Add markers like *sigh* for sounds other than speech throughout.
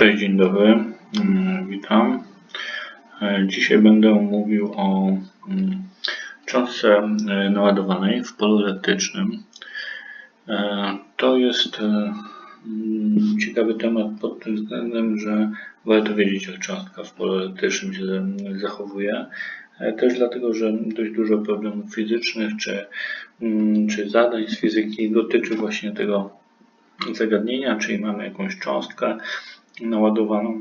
Cześć, dzień dobry, Mm, witam. E, Dzisiaj będę mówił o mm, cząstce e, naładowanej w polu elektrycznym. E, To jest mm, ciekawy temat pod tym względem, że warto wiedzieć, jak cząstka w polu elektrycznym się zachowuje. Też dlatego, że dość dużo problemów fizycznych czy, czy zadań z fizyki dotyczy właśnie tego zagadnienia, czyli mamy jakąś cząstkę naładowaną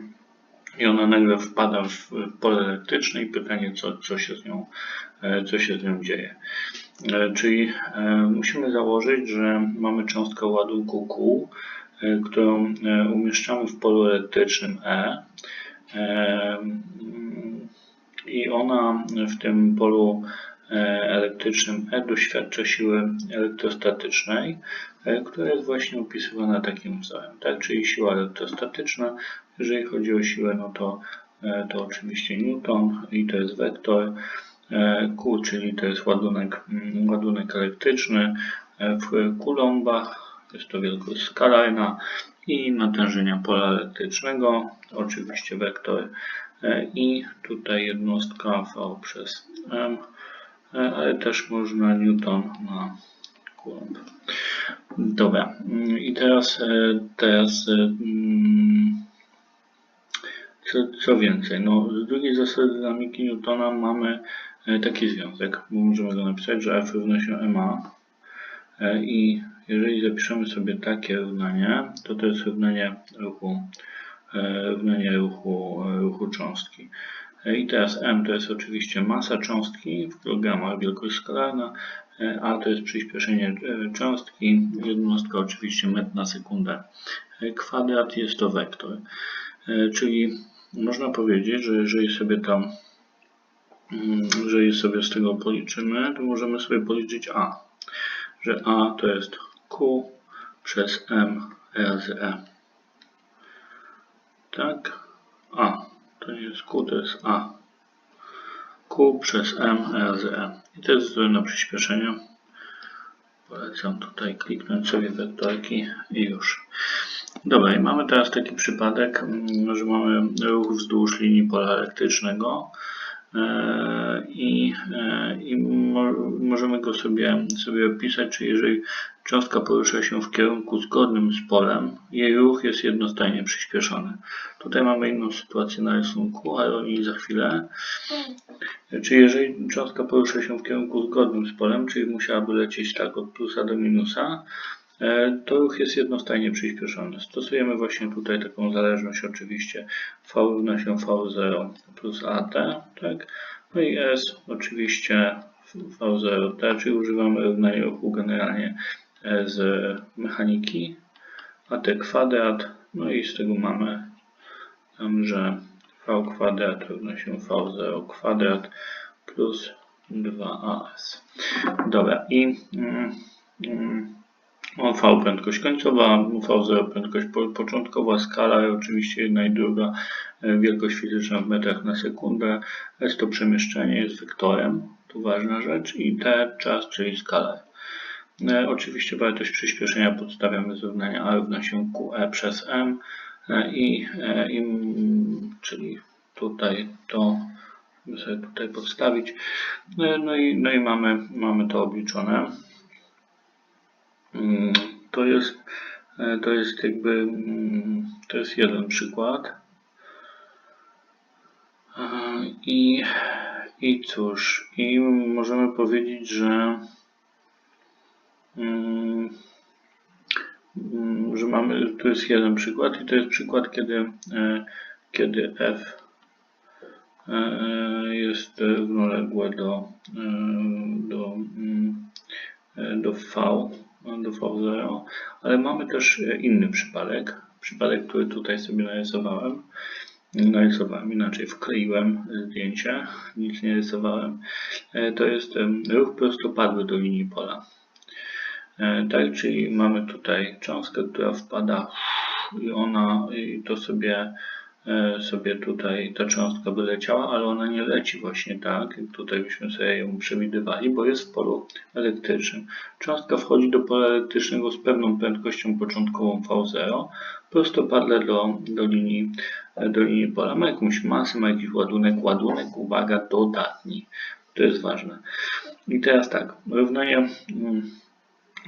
i ona nagle wpada w pole elektryczne i pytanie, co, co, się, z nią, e, co się z nią dzieje. E, Czyli e, musimy założyć, że mamy cząstkę ładunku Q, którą umieszczamy w polu elektrycznym E. I ona w tym polu elektrycznym E doświadcza siły elektrostatycznej, e, która jest właśnie opisywana takim wzorem. Tak? Czyli siła elektrostatyczna, jeżeli chodzi o siłę, no to, e, to oczywiście Newton i to jest wektor. E, Q, czyli to jest ładunek, mm, ładunek elektryczny e, w kulombach, jest to wielkość skalarna i natężenia pola elektrycznego, oczywiście wektor e, i tutaj jednostka V przez M, e, ale też można Newton na Coulomb. Dobra, mm, i teraz, e, teraz e, mm, co, co więcej, no, z drugiej zasady dynamiki Newtona mamy e, taki związek, bo możemy go napisać, że F równa się MA e, i jeżeli zapiszemy sobie takie równanie, to to jest równanie ruchu, e, równanie ruchu, e, ruchu cząstki. I teraz M to jest oczywiście masa cząstki w kilogramach, wielkość skalarna, e, A to jest przyspieszenie e, cząstki, jednostka oczywiście metr na sekundę. E, Kwadrat jest to wektor. Czyli można powiedzieć, że jeżeli sobie tam, mm, jeżeli sobie z tego policzymy, to możemy sobie policzyć A. Że A to jest Q przez M razy E. Tak? A. Jest Q, to jest A. Q przez M razy E. I to jest wzór na przyspieszenie. Polecam tutaj kliknąć sobie wektorki i już. Dobra, i mamy teraz taki przypadek, mm, że mamy ruch wzdłuż linii pola elektrycznego i, e, i mo, możemy go sobie, sobie opisać, czyli jeżeli cząstka porusza się w kierunku zgodnym z polem, jej ruch jest jednostajnie przyspieszony. Tutaj mamy inną sytuację na rysunku, ale o niej za chwilę. Czyli jeżeli cząstka porusza się w kierunku zgodnym z polem, czyli musiałaby lecieć tak od plusa do minusa, e, to ruch jest jednostajnie przyspieszony. Stosujemy właśnie tutaj taką zależność oczywiście V równa się V0 plus AT, tak? No i S oczywiście V0T, czyli używamy równania ruchu generalnie e, z mechaniki, AT kwadrat, no i z tego mamy tam, że V kwadrat równa się V0 kwadrat plus 2AS. Dobra, i mm, mm, V prędkość końcowa, V0 prędkość po, początkowa, skala oczywiście jedna i druga e, wielkość fizyczna w metrach na sekundę. S to przemieszczenie jest wektorem, to ważna rzecz i T czas, czyli skala. E, Oczywiście wartość przyspieszenia podstawiamy z równania A równa się QE przez M e, i, i czyli tutaj to sobie tutaj podstawić. No i, no i mamy, mamy to obliczone. Mm, To jest, e, to jest jakby, mm, to jest jeden przykład. E, I, i cóż, i możemy powiedzieć, że mm, że mamy, tu jest jeden przykład i to jest przykład, kiedy, e, kiedy f jest równoległe do, do, do v, do v0, ale mamy też e, inny przypadek, przypadek, który tutaj sobie narysowałem. Narysowałem inaczej, wkleiłem zdjęcie, nic nie rysowałem. E, To jest ruch prostopadły do linii pola. E, Tak, czyli mamy tutaj cząstkę, która wpada i ona i to sobie e, sobie tutaj ta cząstka by leciała, ale ona nie leci właśnie tak, jak tutaj byśmy sobie ją przewidywali, bo jest w polu elektrycznym. Cząstka wchodzi do pola elektrycznego z pewną prędkością początkową V0, prostopadle do, do, linii, do linii pola. Ma jakąś masę, ma jakiś ładunek. Ładunek, uwaga, dodatni. To jest ważne. I teraz tak, równanie mm,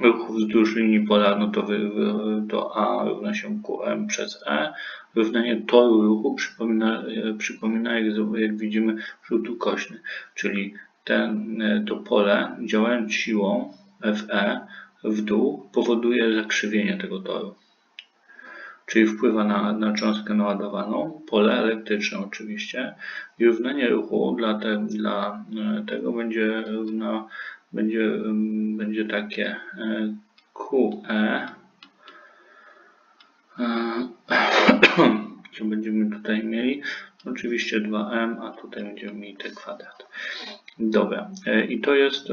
ruchu wzdłuż linii pola, no to, wy, wy, to A równa się QM przez E. Równanie toru ruchu przypomina, e, przypomina jak, jak widzimy rzut ukośny, czyli ten, e, to pole działając siłą FE w dół powoduje zakrzywienie tego toru czyli wpływa na, na cząstkę naładowaną, pole elektryczne oczywiście i równanie ruchu dla, te, dla e, tego będzie, równa, będzie, będzie takie e, QE e, *coughs* co będziemy tutaj mieli? Oczywiście 2m, a tutaj będziemy mieli t kwadrat. Dobra, i to jest,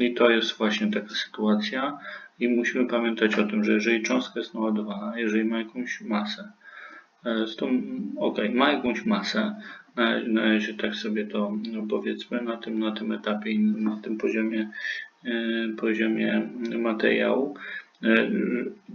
i to jest właśnie taka sytuacja, i musimy pamiętać o tym, że jeżeli cząstka jest naładowana, jeżeli ma jakąś masę, e, z tą, ok, ma jakąś masę, należy tak sobie to no powiedzmy na tym, na tym etapie i na tym poziomie, e, poziomie materiału. E,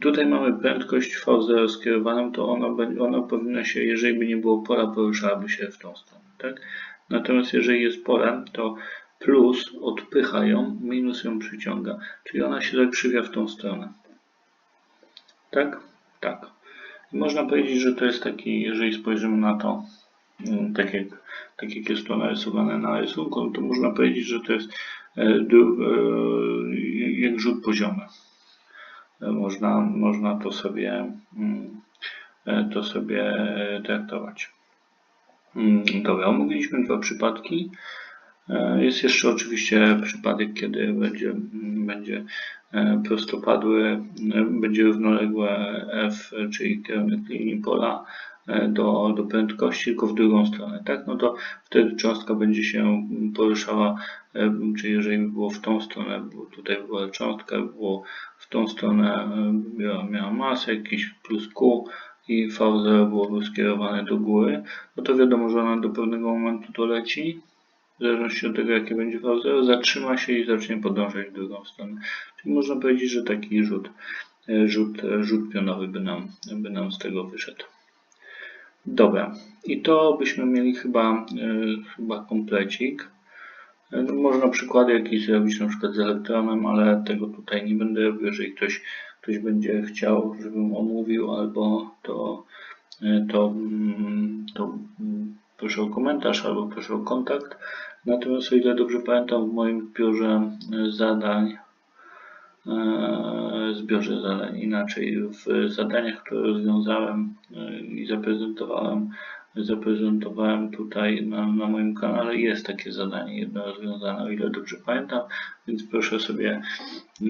tutaj mamy prędkość V0 skierowaną, to ona, ona powinna się, jeżeli by nie było pola, poruszałaby się w tą stronę. Tak? Natomiast jeżeli jest pole, to plus odpycha ją, minus ją przyciąga. Czyli ona się zakrzywia w tą stronę. Tak? Tak. Można powiedzieć, że to jest taki, jeżeli spojrzymy na to, mm, tak jak, tak jak jest to narysowane na rysunku, no to można powiedzieć, że to jest e, e, jak rzut poziomy. E, można, można to sobie mm, to sobie traktować. Mm, dobra, omówiliśmy dwa przypadki. Jest jeszcze oczywiście przypadek, kiedy będzie, będzie prostopadły, e, będzie równoległe F, czyli kierunek linii pola do, do prędkości, tylko w drugą stronę, tak? No to wtedy cząstka będzie się poruszała, czyli jeżeli by było w tą stronę, bo tutaj była cząstka, było w tą stronę, miała, miała masę, jakiś plus Q, i V0 byłoby skierowane do góry, no to wiadomo, że ona do pewnego momentu doleci, w zależności od tego jakie będzie V0, zatrzyma się i zacznie podążać w drugą stronę. Czyli można powiedzieć, że taki rzut, e, rzut, e, rzut pionowy by nam, by nam z tego wyszedł. Dobra, i to byśmy mieli chyba, e, chyba komplecik. No, można przykłady jakieś zrobić, na przykład z elektronem, ale tego tutaj nie będę robił. Jeżeli ktoś, ktoś będzie chciał, żebym omówił, albo to, to, mm, to mm, proszę o komentarz, albo proszę o kontakt. Natomiast o ile dobrze pamiętam w moim zbiorze zadań, e, zbiorze zadań inaczej, w zadaniach, które rozwiązałem e, i zaprezentowałem, zaprezentowałem tutaj na, na moim kanale jest takie zadanie jedno rozwiązane, o ile dobrze pamiętam, więc proszę sobie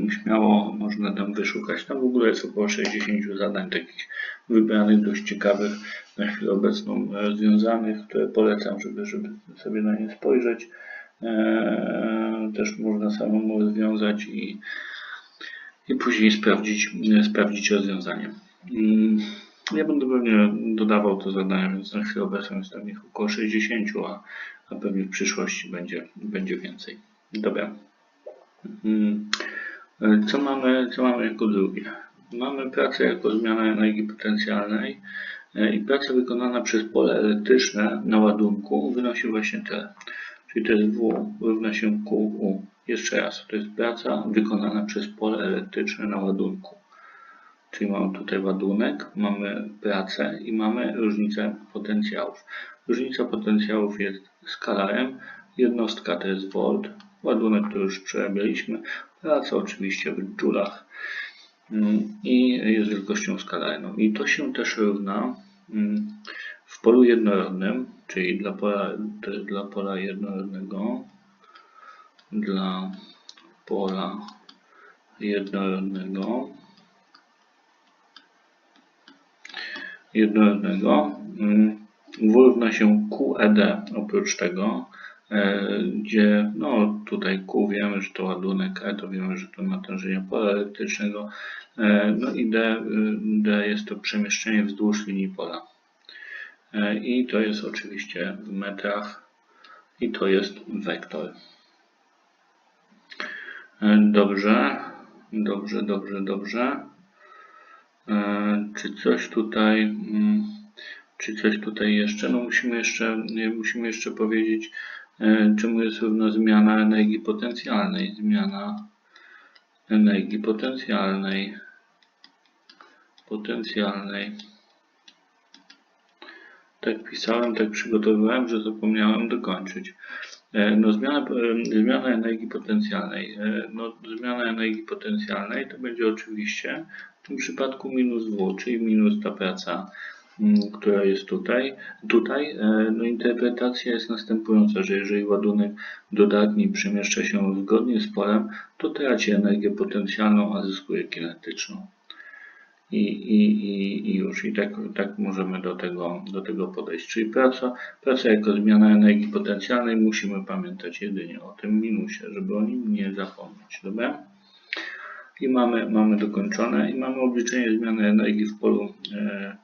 śmiało można tam wyszukać. Tam w ogóle jest około 60 zadań takich wybranych, dość ciekawych na chwilę obecną rozwiązanych, które polecam, żeby, żeby sobie na nie spojrzeć. Eee, też można samemu rozwiązać i, i później sprawdzić, sprawdzić rozwiązanie. Mm, ja będę pewnie dodawał to zadania, więc na chwilę obecną jest tam ich około 60, a, a pewnie w przyszłości będzie, będzie więcej. Dobra. Mm, co mamy, co mamy jako drugie? Mamy pracę jako zmiana energii potencjalnej e, i praca wykonana przez pole elektryczne na ładunku wynosi właśnie tyle. Czyli to jest W równa się QU. Jeszcze raz, to jest praca wykonana przez pole elektryczne na ładunku. Czyli mamy tutaj ładunek, mamy pracę i mamy różnicę potencjałów. Różnica potencjałów jest skalarem, jednostka to jest volt, ładunek to już przerabialiśmy, praca oczywiście w joulach mm, i jest wielkością skalarną. I to się też równa mm, w polu jednorodnym, czyli dla pola, dla pola jednorodnego, dla pola jednorodnego jednorodnego. Mm, w równa się QED oprócz tego, e, gdzie no tutaj Q wiemy, że to ładunek, E to wiemy, że to natężenie pola elektrycznego, e, no i D, D jest to przemieszczenie wzdłuż linii pola. E, I to jest oczywiście w metrach i to jest wektor. Dobrze, dobrze, dobrze, dobrze. E, Czy coś tutaj, mm, czy coś tutaj jeszcze? No musimy jeszcze, musimy jeszcze powiedzieć, e, czemu jest równa zmiana energii potencjalnej. Zmiana energii potencjalnej, potencjalnej. Tak pisałem, tak przygotowywałem, że zapomniałem dokończyć. E, No, zmiana, zmiana energii potencjalnej. No, zmiana energii potencjalnej to będzie oczywiście tym przypadku minus W, czyli minus ta praca, mm, która jest tutaj. Tutaj e, no, interpretacja jest następująca, że jeżeli ładunek dodatni przemieszcza się zgodnie z polem, to traci energię potencjalną, a zyskuje kinetyczną. I, i, i, i już. I tak, tak możemy do tego, do tego podejść. Czyli praca, praca jako zmiana energii potencjalnej musimy pamiętać jedynie o tym minusie, żeby o nim nie zapomnieć. Dobra? I mamy, mamy dokończone i mamy obliczenie zmiany energii w polu e,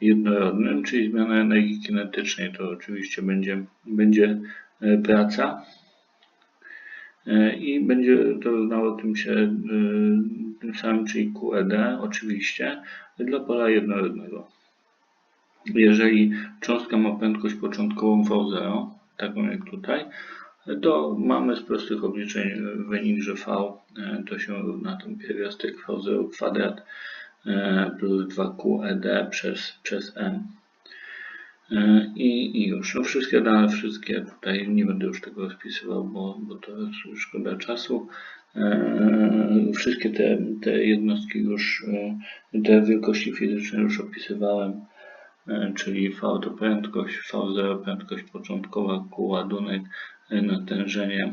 jednorodnym, czyli zmiana energii kinetycznej to oczywiście będzie, będzie e, praca E, i będzie to równało tym się tym samym, czyli QED oczywiście dla pola jednorodnego. Jeżeli cząstka ma prędkość początkową V0, taką jak tutaj, to mamy z prostych obliczeń wynik, że V to się równa ten pierwiastek V0 kwadrat plus 2QED przez, przez M. E, I, I już, no wszystkie dane, wszystkie tutaj, nie będę już tego rozpisywał, bo, bo to jest szkoda czasu. E, Wszystkie te, te jednostki już, e, te wielkości fizyczne już opisywałem, e, czyli V to prędkość, V0 prędkość początkowa, Q ładunek, E natężenie,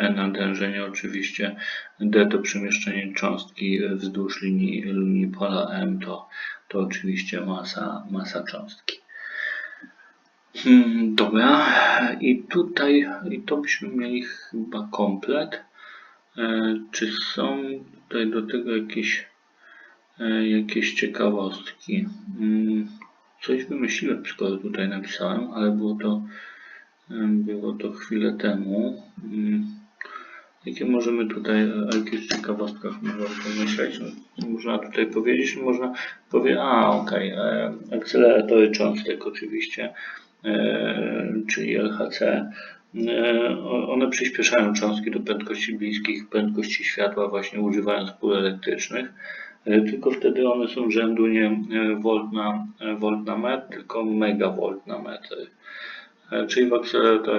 E natężenie oczywiście, D to przemieszczenie cząstki wzdłuż linii, linii pola M to, to oczywiście masa, masa cząstki. Hmm, Dobra, i tutaj i to byśmy mieli chyba komplet. E, Czy są tutaj do tego jakieś, e, jakieś ciekawostki? Mm, Coś wymyśliłem, skoro tutaj napisałem, ale było to, e, było to chwilę temu. Mm, Jakie możemy tutaj, o jakichś ciekawostkach możemy pomyśleć? No, Można tutaj powiedzieć, że można powiedzieć, a okej, e, akceleratory cząstek oczywiście, e, czyli LHC, e, one przyspieszają cząstki do prędkości bliskich prędkości światła właśnie używając pól elektrycznych, tylko wtedy one są rzędu nie volt na, volt na metr, tylko megavolt na metr. E, Czyli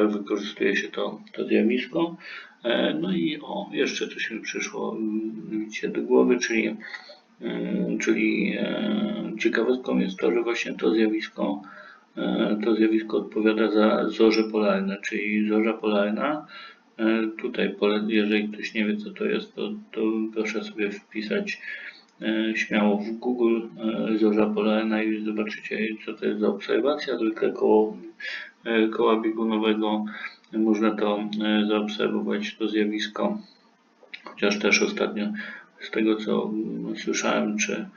wykorzystuje się to, to zjawisko. E, No i o, jeszcze coś mi przyszło mm, widzicie, do głowy, czyli, mm, czyli e, ciekawostką jest to, że właśnie to zjawisko, e, to zjawisko odpowiada za zorze polarne, czyli zorza polarna. e, Tutaj, jeżeli ktoś nie wie co to jest, to, to proszę sobie wpisać e, śmiało w Google e, zorza polarna i zobaczycie co to jest za obserwacja, zwykle koło, e, koła biegunowego można to e, zaobserwować, to zjawisko, chociaż też ostatnio z tego co mm, słyszałem, czy,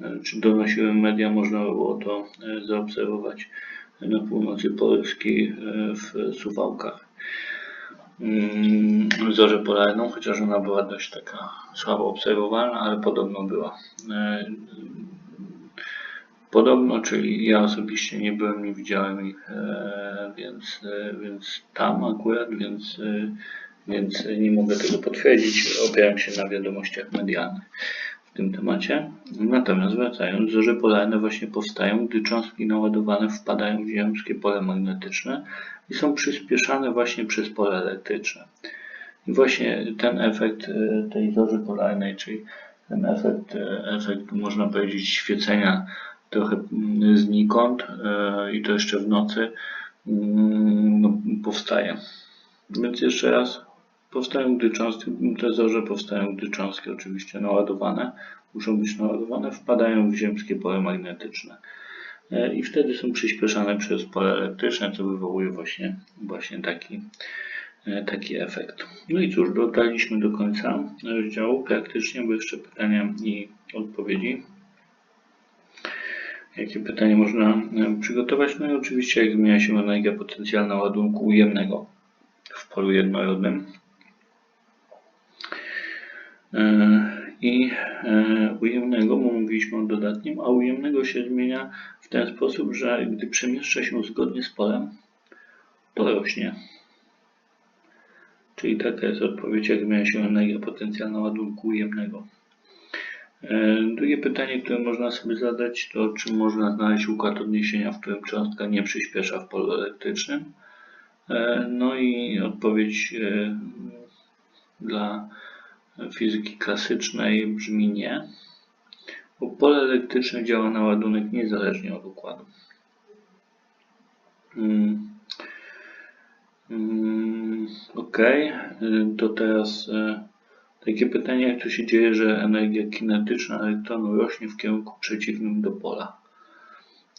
e, czy donosiłem media, można było to e, zaobserwować na północy Polski e, w Suwałkach. Mm, Zorzę polarną, chociaż ona była dość taka słabo obserwowalna, ale podobno była. Podobno, czyli ja osobiście nie byłem, nie widziałem ich, e, więc, e, więc tam akurat, więc, e, więc nie mogę tego potwierdzić. Opieram się na wiadomościach medialnych w tym temacie. Natomiast wracając, zorze polarne właśnie powstają, gdy cząstki naładowane wpadają w ziemskie pole magnetyczne i są przyspieszane właśnie przez pole elektryczne. I właśnie ten efekt tej zorzy polarnej, czyli ten efekt, efekt można powiedzieć świecenia trochę mm, znikąd e, i to jeszcze w nocy mm, no, powstaje. Więc jeszcze raz, powstają gdy cząstki, te zorze powstają gdy cząstki oczywiście naładowane, muszą być naładowane, wpadają w ziemskie pole magnetyczne. E, I wtedy są przyspieszane przez pole elektryczne, co wywołuje właśnie, właśnie taki, e, taki efekt. No i cóż, dotarliśmy do końca rozdziału praktycznie, bo jeszcze pytania i odpowiedzi. Jakie pytanie można przygotować? No i oczywiście jak zmienia się energia potencjalna ładunku ujemnego w polu jednorodnym. E, I e, ujemnego, bo mówiliśmy o dodatnim, a ujemnego się zmienia w ten sposób, że gdy przemieszcza się zgodnie z polem, to rośnie. Czyli taka jest odpowiedź, jak zmienia się energia potencjalna ładunku ujemnego. E, Drugie pytanie, które można sobie zadać, to czy można znaleźć układ odniesienia, w którym cząstka nie przyspiesza w polu elektrycznym. E, No i odpowiedź e, dla fizyki klasycznej brzmi nie, bo pole elektryczne działa na ładunek niezależnie od układu. Mm. Mm, Ok, to teraz takie pytanie, jak to się dzieje, że energia kinetyczna elektronu rośnie w kierunku przeciwnym do pola?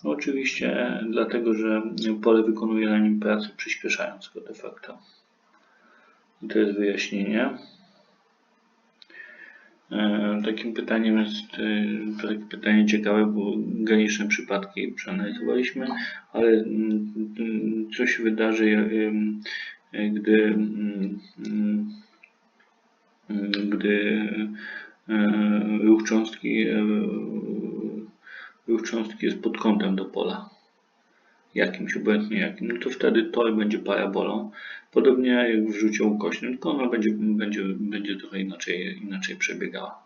No oczywiście dlatego, że pole wykonuje na nim pracę przyspieszając go de facto. I to jest wyjaśnienie. E, Takim pytaniem jest e, takie pytanie ciekawe, bo graniczne przypadki przeanalizowaliśmy, ale mm, mm, co się wydarzy, e, gdy, mm, gdy e, ruch cząstki, e, ruch cząstki jest pod kątem do pola jakimś, obojętnie jakim, no to wtedy tor będzie parabolą. Podobnie jak w rzucie ukośnym, tylko ona będzie, będzie, będzie trochę inaczej, inaczej przebiegała.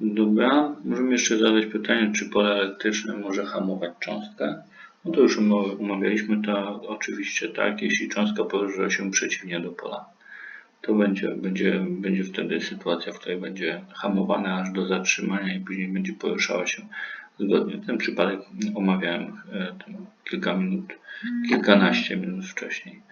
Dobra, możemy jeszcze zadać pytanie, czy pole elektryczne może hamować cząstkę. No to już omawialiśmy to, oczywiście tak, jeśli cząstka porusza się przeciwnie do pola to będzie, będzie, będzie wtedy sytuacja, w której będzie hamowana aż do zatrzymania i później będzie poruszała się zgodnie. Ten przypadek omawiałem e, kilka minut, kilkanaście minut wcześniej.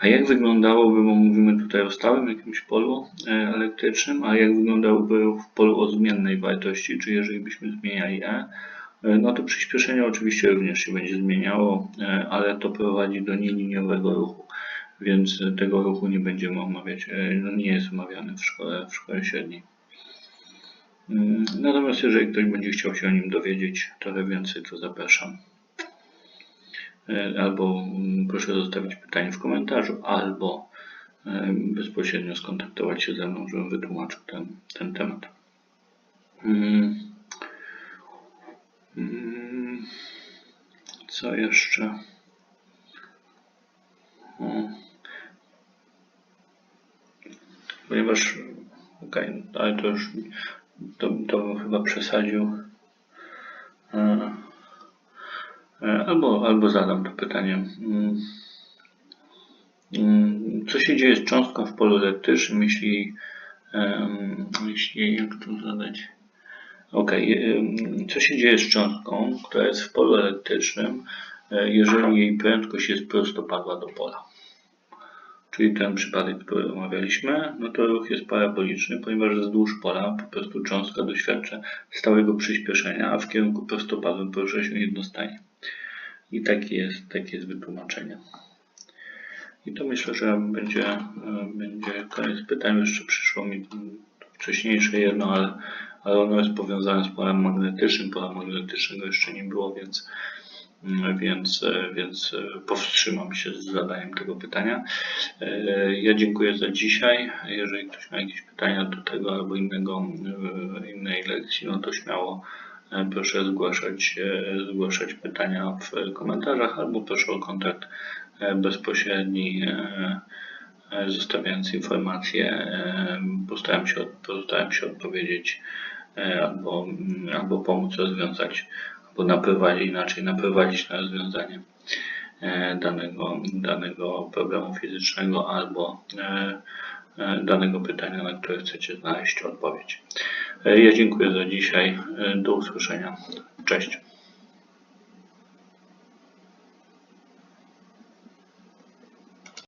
A jak wyglądałoby, bo mówimy tutaj o stałym jakimś polu e, elektrycznym, a jak wyglądałoby w polu o zmiennej wartości, czy jeżeli byśmy zmieniali E, E, no to przyspieszenie oczywiście również się będzie zmieniało, e, ale to prowadzi do nieliniowego ruchu, więc tego ruchu nie będziemy omawiać, no nie jest omawiany w szkole, w szkole średniej. Mm, Natomiast jeżeli ktoś będzie chciał się o nim dowiedzieć trochę więcej, to zapraszam. E, Albo mm, proszę zostawić pytanie w komentarzu, albo e, bezpośrednio skontaktować się ze mną, żebym wytłumaczył ten, ten temat. Mm. Mm, Co jeszcze? Ponieważ, okej, ale to już, to, to chyba przesadził. E, e, Albo, albo zadam to pytanie. Mm, mm, Co się dzieje z cząstką w polu elektrycznym, jeśli, jeśli jak to zadać? Ok, co się dzieje z cząstką, która jest w polu elektrycznym, e, jeżeli jej prędkość jest prostopadła do pola? Czyli ten przypadek, który omawialiśmy, no to ruch jest paraboliczny, ponieważ wzdłuż pola po prostu cząstka doświadcza stałego przyspieszenia, a w kierunku prostopadłym porusza się jednostajnie. I takie jest, takie jest wytłumaczenie. I to myślę, że będzie, e, będzie koniec pytań. Jeszcze przyszło mi wcześniejsze jedno, ale ale ono jest powiązane z polem magnetycznym. Pola magnetycznego jeszcze nie było, więc, mm, więc, e, więc e, powstrzymam się z zadaniem tego pytania. Ja dziękuję za dzisiaj. Jeżeli ktoś ma jakieś pytania do tego albo innego, innej lekcji, no to śmiało proszę zgłaszać, zgłaszać pytania w komentarzach albo proszę o kontakt bezpośredni zostawiając informacje, postaram się, postaram się odpowiedzieć albo, albo pomóc rozwiązać, albo naprowadzić, inaczej naprowadzić na rozwiązanie danego, danego problemu fizycznego albo danego pytania, na które chcecie znaleźć odpowiedź. Ja dziękuję za dzisiaj. Do usłyszenia. Cześć.